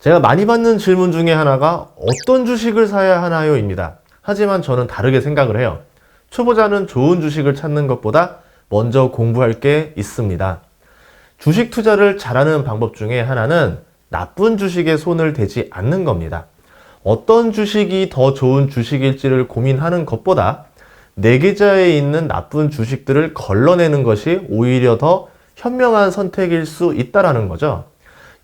제가 많이 받는 질문 중에 하나가 어떤 주식을 사야 하나요? 입니다. 하지만 저는 다르게 생각을 해요. 초보자는 좋은 주식을 찾는 것보다 먼저 공부할 게 있습니다. 주식 투자를 잘하는 방법 중에 하나는 나쁜 주식에 손을 대지 않는 겁니다. 어떤 주식이 더 좋은 주식일지를 고민하는 것보다 내 계좌에 있는 나쁜 주식들을 걸러내는 것이 오히려 더 현명한 선택일 수 있다라는 거죠.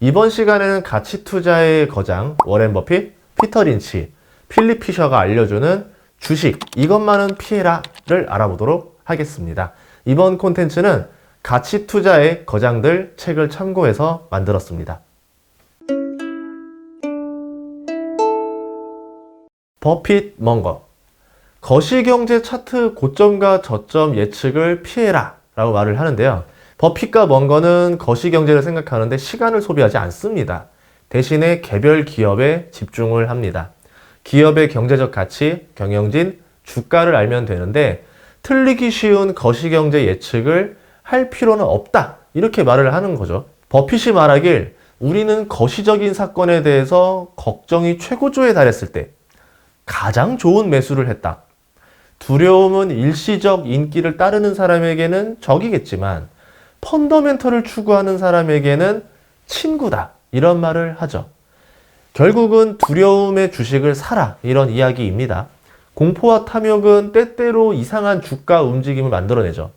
이번 시간에는 가치 투자의 거장 워렌 버핏, 피터 린치, 필립 피셔가 알려주는 주식 이것만은 피해라를 알아보도록 하겠습니다. 이번 콘텐츠는 가치 투자의 거장들 책을 참고해서 만들었습니다. 버핏 먼거 거시경제 차트 고점과 저점 예측을 피해라 라고 말을 하는데요. 버핏과 먼거는 거시 경제를 생각하는데 시간을 소비하지 않습니다. 대신에 개별 기업에 집중을 합니다. 기업의 경제적 가치, 경영진, 주가를 알면 되는데 틀리기 쉬운 거시 경제 예측을 할 필요는 없다. 이렇게 말을 하는 거죠. 버핏이 말하길 우리는 거시적인 사건에 대해서 걱정이 최고조에 달했을 때 가장 좋은 매수를 했다. 두려움은 일시적 인기를 따르는 사람에게는 적이겠지만 펀더멘털을 추구하는 사람에게는 친구다. 이런 말을 하죠. 결국은 두려움의 주식을 사라. 이런 이야기입니다. 공포와 탐욕은 때때로 이상한 주가 움직임을 만들어내죠.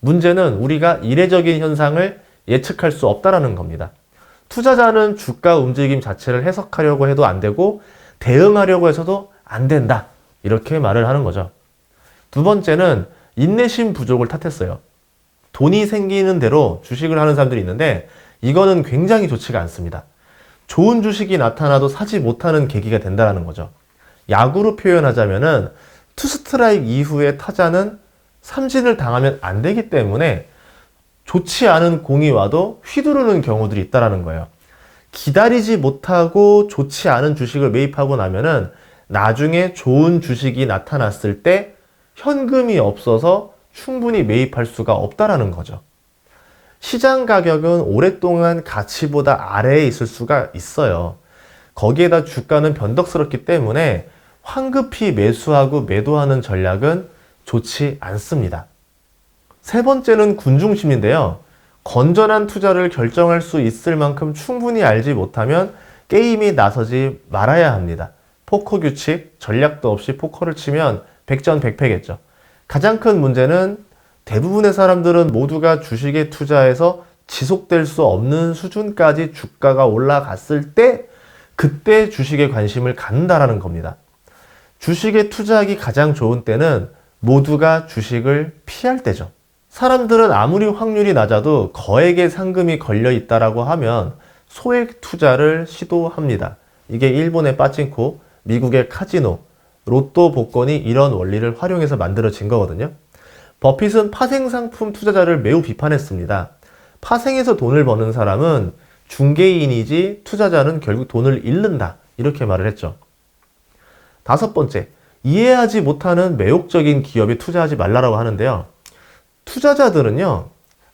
문제는 우리가 이례적인 현상을 예측할 수 없다라는 겁니다. 투자자는 주가 움직임 자체를 해석하려고 해도 안 되고 대응하려고 해서도 안 된다. 이렇게 말을 하는 거죠. 두 번째는 인내심 부족을 탓했어요. 돈이 생기는 대로 주식을 하는 사람들이 있는데 이거는 굉장히 좋지가 않습니다. 좋은 주식이 나타나도 사지 못하는 계기가 된다는 거죠. 야구로 표현하자면은 투스트라이크 이후에 타자는 삼진을 당하면 안 되기 때문에 좋지 않은 공이 와도 휘두르는 경우들이 있다라는 거예요. 기다리지 못하고 좋지 않은 주식을 매입하고 나면은 나중에 좋은 주식이 나타났을 때 현금이 없어서 충분히 매입할 수가 없다라는 거죠. 시장 가격은 오랫동안 가치보다 아래에 있을 수가 있어요. 거기에다 주가는 변덕스럽기 때문에 황급히 매수하고 매도하는 전략은 좋지 않습니다. 세 번째는 군중심인데요. 건전한 투자를 결정할 수 있을 만큼 충분히 알지 못하면 게임이 나서지 말아야 합니다. 포커 규칙, 전략도 없이 포커를 치면 백전백패겠죠. 가장 큰 문제는 대부분의 사람들은 모두가 주식에 투자해서 지속될 수 없는 수준까지 주가가 올라갔을 때 그때 주식에 관심을 갖는다라는 겁니다. 주식에 투자하기 가장 좋은 때는 모두가 주식을 피할 때죠. 사람들은 아무리 확률이 낮아도 거액의 상금이 걸려 있다라고 하면 소액 투자를 시도합니다. 이게 일본의 빠찡코, 미국의 카지노, 로또 복권이 이런 원리를 활용해서 만들어진 거거든요. 버핏은 파생상품 투자자를 매우 비판했습니다. 파생해서 돈을 버는 사람은 중개인이지 투자자는 결국 돈을 잃는다. 이렇게 말을 했죠. 다섯 번째, 이해하지 못하는 매혹적인 기업에 투자하지 말라고 하는데요. 투자자들은요,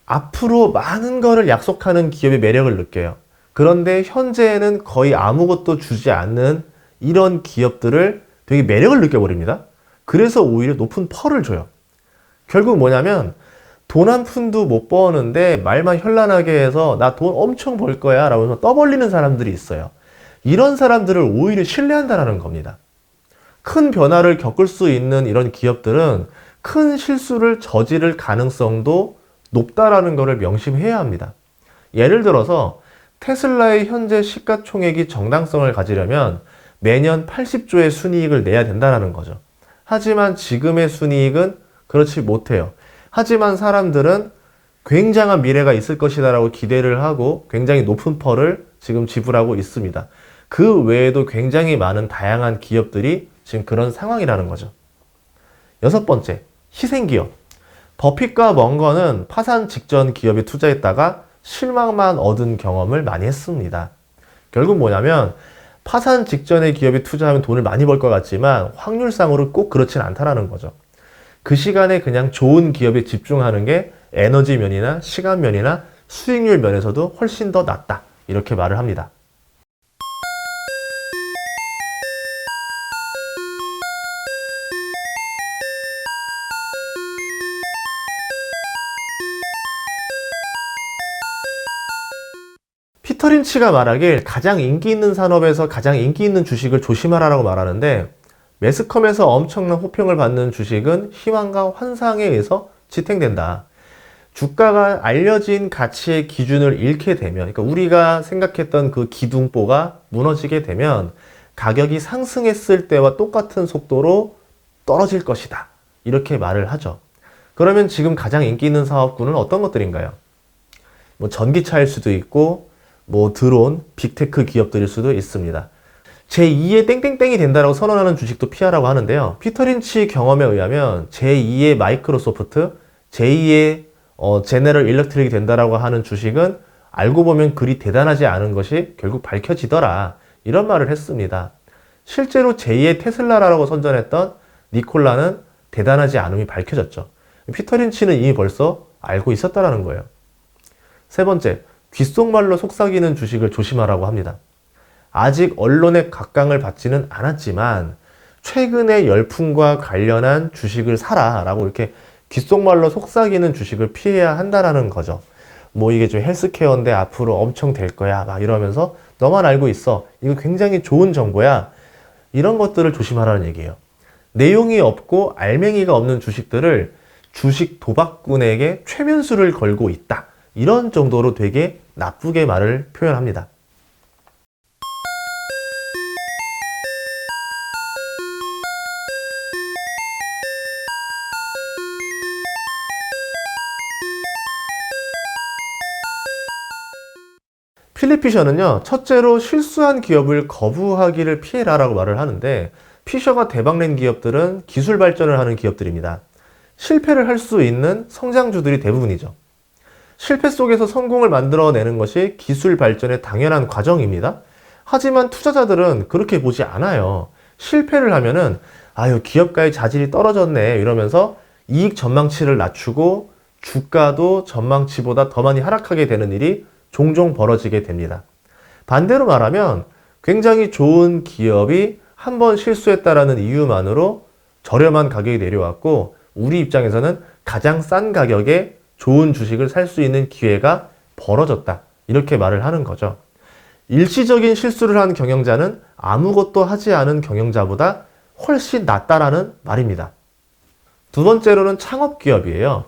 앞으로 많은 거를 약속하는 기업의 매력을 느껴요. 그런데 현재에는 거의 아무것도 주지 않는 이런 기업들을 되게 매력을 느껴버립니다. 그래서 오히려 높은 펄을 줘요. 결국 뭐냐면 돈 한 푼도 못 버는데 말만 현란하게 해서 나 돈 엄청 벌 거야 라고 떠벌리는 사람들이 있어요. 이런 사람들을 오히려 신뢰한다는 겁니다. 큰 변화를 겪을 수 있는 이런 기업들은 큰 실수를 저지를 가능성도 높다라는 것을 명심해야 합니다. 예를 들어서 테슬라의 현재 시가총액이 정당성을 가지려면 매년 80조의 순이익을 내야 된다는 거죠. 하지만 지금의 순이익은 그렇지 못해요. 하지만 사람들은 굉장한 미래가 있을 것이다라고 기대를 하고 굉장히 높은 펄을 지금 지불하고 있습니다. 그 외에도 굉장히 많은 다양한 기업들이 지금 그런 상황이라는 거죠. 여섯 번째, 희생기업. 버핏과 먼거는 파산 직전 기업에 투자했다가 실망만 얻은 경험을 많이 했습니다. 결국 뭐냐면 파산 직전에 기업에 투자하면 돈을 많이 벌 것 같지만 확률상으로 꼭 그렇진 않다라는 거죠. 그 시간에 그냥 좋은 기업에 집중하는 게 에너지 면이나 시간 면이나 수익률 면에서도 훨씬 더 낫다. 이렇게 말을 합니다. 린치가 말하길 가장 인기 있는 산업에서 가장 인기 있는 주식을 조심하라라고 말하는데 매스컴에서 엄청난 호평을 받는 주식은 희망과 환상에 의해서 지탱된다. 주가가 알려진 가치의 기준을 잃게 되면, 그러니까 우리가 생각했던 그 기둥보가 무너지게 되면 가격이 상승했을 때와 똑같은 속도로 떨어질 것이다. 이렇게 말을 하죠. 그러면 지금 가장 인기 있는 사업군은 어떤 것들인가요? 뭐 전기차일 수도 있고, 뭐 드론, 빅테크 기업들일 수도 있습니다. 제2의 땡땡땡이 된다라고 선언하는 주식도 피하라고 하는데요. 피터 린치 경험에 의하면 제2의 마이크로소프트, 제2의 어, 제네럴 일렉트릭이 된다라고 하는 주식은 알고 보면 그리 대단하지 않은 것이 결국 밝혀지더라. 이런 말을 했습니다. 실제로 제2의 테슬라라고 선전했던 니콜라는 대단하지 않음이 밝혀졌죠. 피터 린치는 이미 벌써 알고 있었다라는 거예요. 세 번째, 귓속말로 속삭이는 주식을 조심하라고 합니다. 아직 언론의 각광을 받지는 않았지만 최근의 열풍과 관련한 주식을 사라라고 이렇게 귓속말로 속삭이는 주식을 피해야 한다라는 거죠. 뭐 이게 좀 헬스케어인데 앞으로 엄청 될 거야 막 이러면서 너만 알고 있어. 이거 굉장히 좋은 정보야. 이런 것들을 조심하라는 얘기예요. 내용이 없고 알맹이가 없는 주식들을 주식 도박꾼에게 최면수를 걸고 있다. 이런 정도로 되게 나쁘게 말을 표현합니다. 필립 피셔는요, 첫째로 실수한 기업을 거부하기를 피해라 라고 말을 하는데, 피셔가 대박낸 기업들은 기술 발전을 하는 기업들입니다. 실패를 할 수 있는 성장주들이 대부분이죠. 실패 속에서 성공을 만들어내는 것이 기술 발전의 당연한 과정입니다. 하지만 투자자들은 그렇게 보지 않아요. 실패를 하면은, 아유, 기업가의 자질이 떨어졌네. 이러면서 이익 전망치를 낮추고 주가도 전망치보다 더 많이 하락하게 되는 일이 종종 벌어지게 됩니다. 반대로 말하면 굉장히 좋은 기업이 한 번 실수했다라는 이유만으로 저렴한 가격이 내려왔고 우리 입장에서는 가장 싼 가격에 좋은 주식을 살 수 있는 기회가 벌어졌다. 이렇게 말을 하는 거죠. 일시적인 실수를 한 경영자는 아무것도 하지 않은 경영자보다 훨씬 낫다라는 말입니다. 두 번째로는 창업 기업이에요.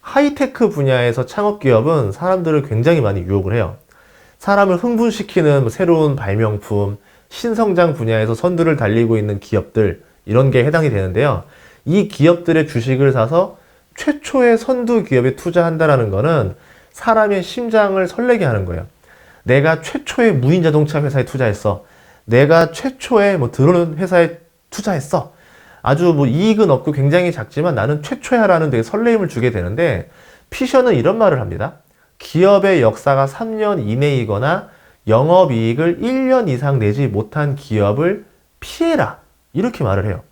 하이테크 분야에서 창업 기업은 사람들을 굉장히 많이 유혹을 해요. 사람을 흥분시키는 뭐 새로운 발명품, 신성장 분야에서 선두를 달리고 있는 기업들, 이런 게 해당이 되는데요. 이 기업들의 주식을 사서 최초의 선두 기업에 투자한다라는 거는 사람의 심장을 설레게 하는 거예요. 내가 최초의 무인 자동차 회사에 투자했어. 내가 최초의 뭐 드론 회사에 투자했어. 아주 뭐 이익은 없고 굉장히 작지만 나는 최초야라는 되게 설레임을 주게 되는데 피셔는 이런 말을 합니다. 기업의 역사가 3년 이내이거나 영업 이익을 1년 이상 내지 못한 기업을 피해라. 이렇게 말을 해요.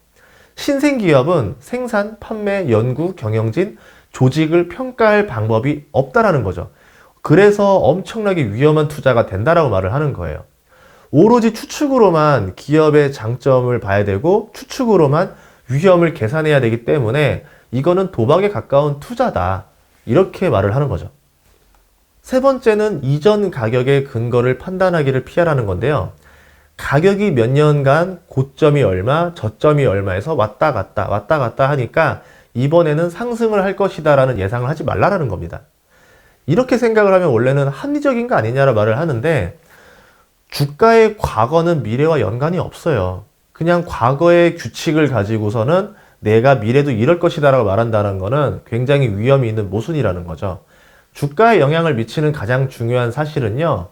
신생 기업은 생산, 판매, 연구, 경영진, 조직을 평가할 방법이 없다라는 거죠. 그래서 엄청나게 위험한 투자가 된다라고 말을 하는 거예요. 오로지 추측으로만 기업의 장점을 봐야 되고 추측으로만 위험을 계산해야 되기 때문에 이거는 도박에 가까운 투자다. 이렇게 말을 하는 거죠. 세 번째는 이전 가격의 근거를 판단하기를 피하라는 건데요. 가격이 몇 년간 고점이 얼마, 저점이 얼마에서 왔다 갔다, 왔다 갔다 하니까 이번에는 상승을 할 것이다라는 예상을 하지 말라라는 겁니다. 이렇게 생각을 하면 원래는 합리적인 거 아니냐라 말을 하는데 주가의 과거는 미래와 연관이 없어요. 그냥 과거의 규칙을 가지고서는 내가 미래도 이럴 것이다라고 말한다는 거는 굉장히 위험이 있는 모순이라는 거죠. 주가에 영향을 미치는 가장 중요한 사실은요.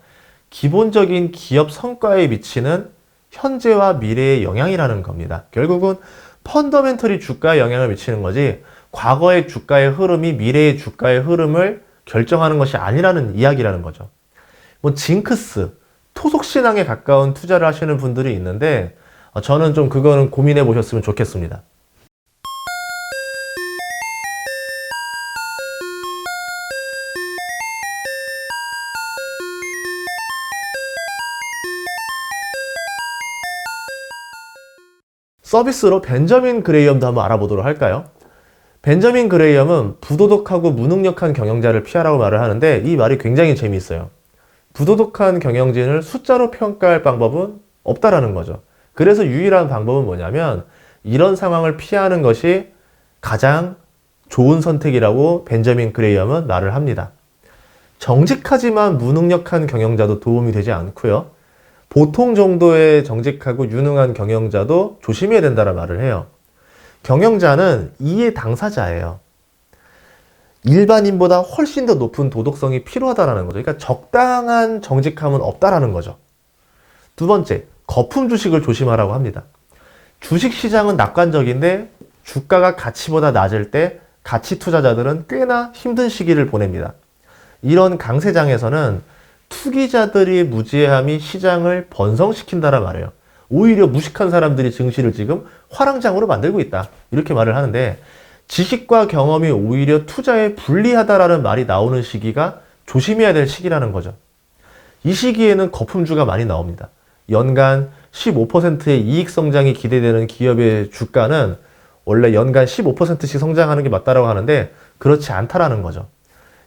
기본적인 기업 성과에 미치는 현재와 미래의 영향이라는 겁니다. 결국은 펀더멘털이 주가에 영향을 미치는 거지 과거의 주가의 흐름이 미래의 주가의 흐름을 결정하는 것이 아니라는 이야기라는 거죠. 뭐 징크스, 토속신앙에 가까운 투자를 하시는 분들이 있는데 어, 저는 좀 그거는 고민해 보셨으면 좋겠습니다. 서비스로 벤저민 그레이엄도 한번 알아보도록 할까요? 벤저민 그레이엄은 부도덕하고 무능력한 경영자를 피하라고 말을 하는데 이 말이 굉장히 재미있어요. 부도덕한 경영진을 숫자로 평가할 방법은 없다라는 거죠. 그래서 유일한 방법은 뭐냐면 이런 상황을 피하는 것이 가장 좋은 선택이라고 벤저민 그레이엄은 말을 합니다. 정직하지만 무능력한 경영자도 도움이 되지 않고요. 보통 정도의 정직하고 유능한 경영자도 조심해야 된다는 말을 해요. 경영자는 이의 당사자예요. 일반인보다 훨씬 더 높은 도덕성이 필요하다라는 거죠. 그러니까 적당한 정직함은 없다라는 거죠. 두 번째, 거품 주식을 조심하라고 합니다. 주식 시장은 낙관적인데 주가가 가치보다 낮을 때 가치 투자자들은 꽤나 힘든 시기를 보냅니다. 이런 강세장에서는 투기자들이 무지함이 시장을 번성시킨다라 말이에요. 오히려 무식한 사람들이 증시를 지금 화랑장으로 만들고 있다. 이렇게 말을 하는데 지식과 경험이 오히려 투자에 불리하다라는 말이 나오는 시기가 조심해야 될 시기라는 거죠. 이 시기에는 거품주가 많이 나옵니다. 연간 15%의 이익 성장이 기대되는 기업의 주가는 원래 연간 15%씩 성장하는 게 맞다라고 하는데 그렇지 않다라는 거죠.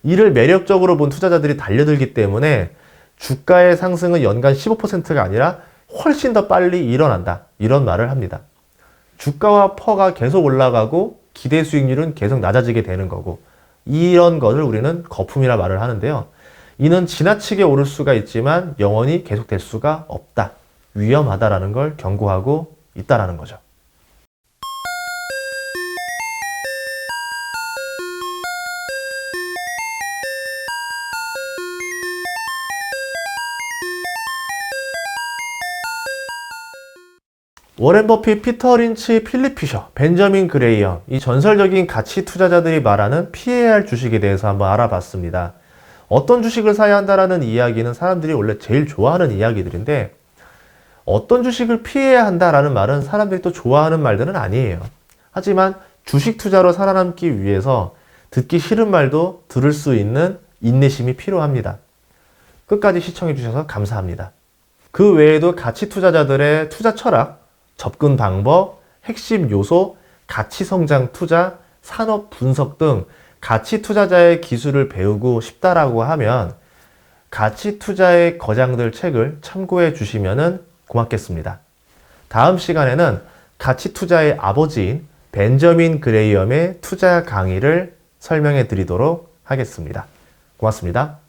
이를 매력적으로 본 투자자들이 달려들기 때문에 주가의 상승은 연간 15%가 아니라 훨씬 더 빨리 일어난다. 이런 말을 합니다. 주가와 퍼가 계속 올라가고 기대 수익률은 계속 낮아지게 되는 거고 이런 것을 우리는 거품이라 말을 하는데요. 이는 지나치게 오를 수가 있지만 영원히 계속될 수가 없다. 위험하다라는 걸 경고하고 있다라는 거죠. 워렌 버핏, 피터 린치, 필립 피셔, 벤저민 그레이엄 이 전설적인 가치 투자자들이 말하는 피해야 할 주식에 대해서 한번 알아봤습니다. 어떤 주식을 사야 한다라는 이야기는 사람들이 원래 제일 좋아하는 이야기들인데 어떤 주식을 피해야 한다라는 말은 사람들이 또 좋아하는 말들은 아니에요. 하지만 주식 투자로 살아남기 위해서 듣기 싫은 말도 들을 수 있는 인내심이 필요합니다. 끝까지 시청해 주셔서 감사합니다. 그 외에도 가치 투자자들의 투자 철학, 접근 방법, 핵심 요소, 가치 성장 투자, 산업 분석 등 가치 투자자의 기술을 배우고 싶다라고 하면 가치 투자의 거장들 책을 참고해 주시면 고맙겠습니다. 다음 시간에는 가치 투자의 아버지인 벤저민 그레이엄의 투자 강의를 설명해 드리도록 하겠습니다. 고맙습니다.